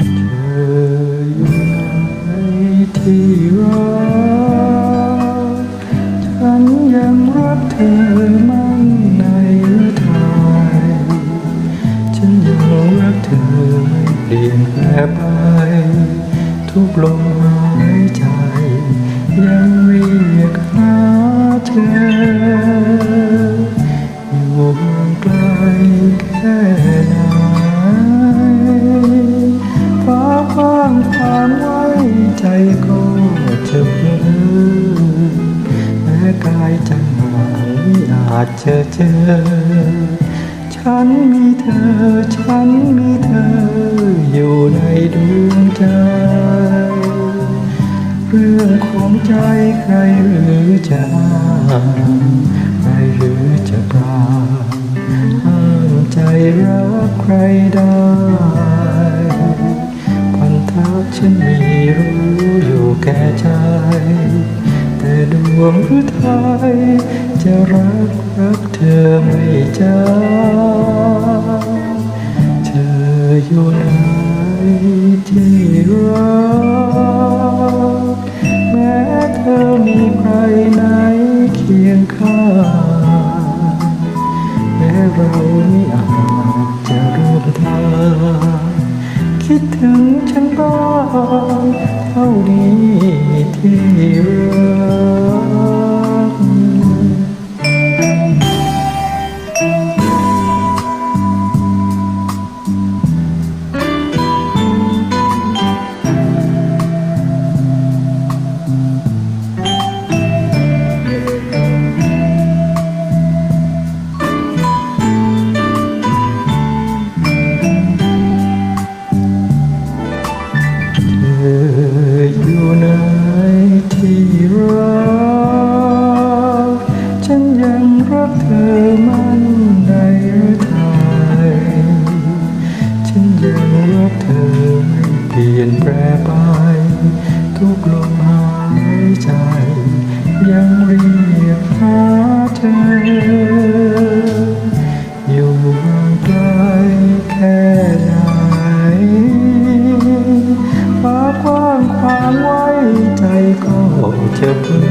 เธออยู่ไหนที่รัก เปลี่ยนแปลไป ทุกลมหายใจ ยังเรียกหาเธอ อยู่ห่างไกลแค่ไหนฟ้ากว้างขวางไว้ใจก็จะเพลินแม้กายจะห่างไม่อาจเจอเจอ ฉันมีเธอ ฉัน รื่องของใจใครหรือจะใครหรือจะปราห้ามใจรักใครได้พันธะฉันมีรู้อยู่แก่ใจ แต่ดวงหรือไทยจะรักรักเธอไม่จางเธออยู่ไหน ไหนเคียงข้างแม้เราไม่อาจจะรู้ทางคิดถึงฉันบ้างเท่านี้ที่รัก ใจ ยังเรียกหาเธอ อยู่ห่างไกลแค่ไหนฟ้ากว้างขวางไว้ใจก็จะพื้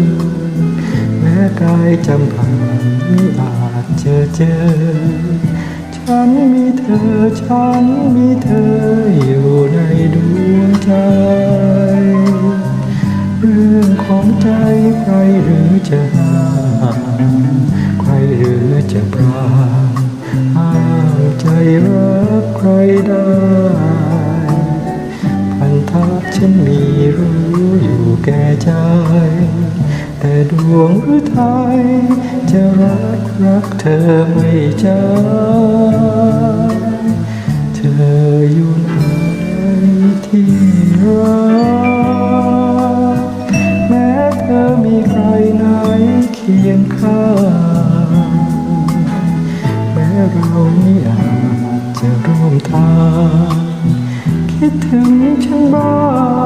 นแม้กายจำผ่านไม่อาจเจอเจอ ฉันมีเธอ ฉันมีเธออยู่ในดวงใจ รื่องของใจใครหรือจะห้ามใครหรือจะปราห้ามใจรักใครได้พันธะฉันมีรู้อยู่แก่ใจ แต่ดวงหรือไทยจะรักรักเธอไม่จางเธออยู่ไหน คียงข้างแม้เราไม่อาจจะร่วมทาง คิดถึงฉันบ้าง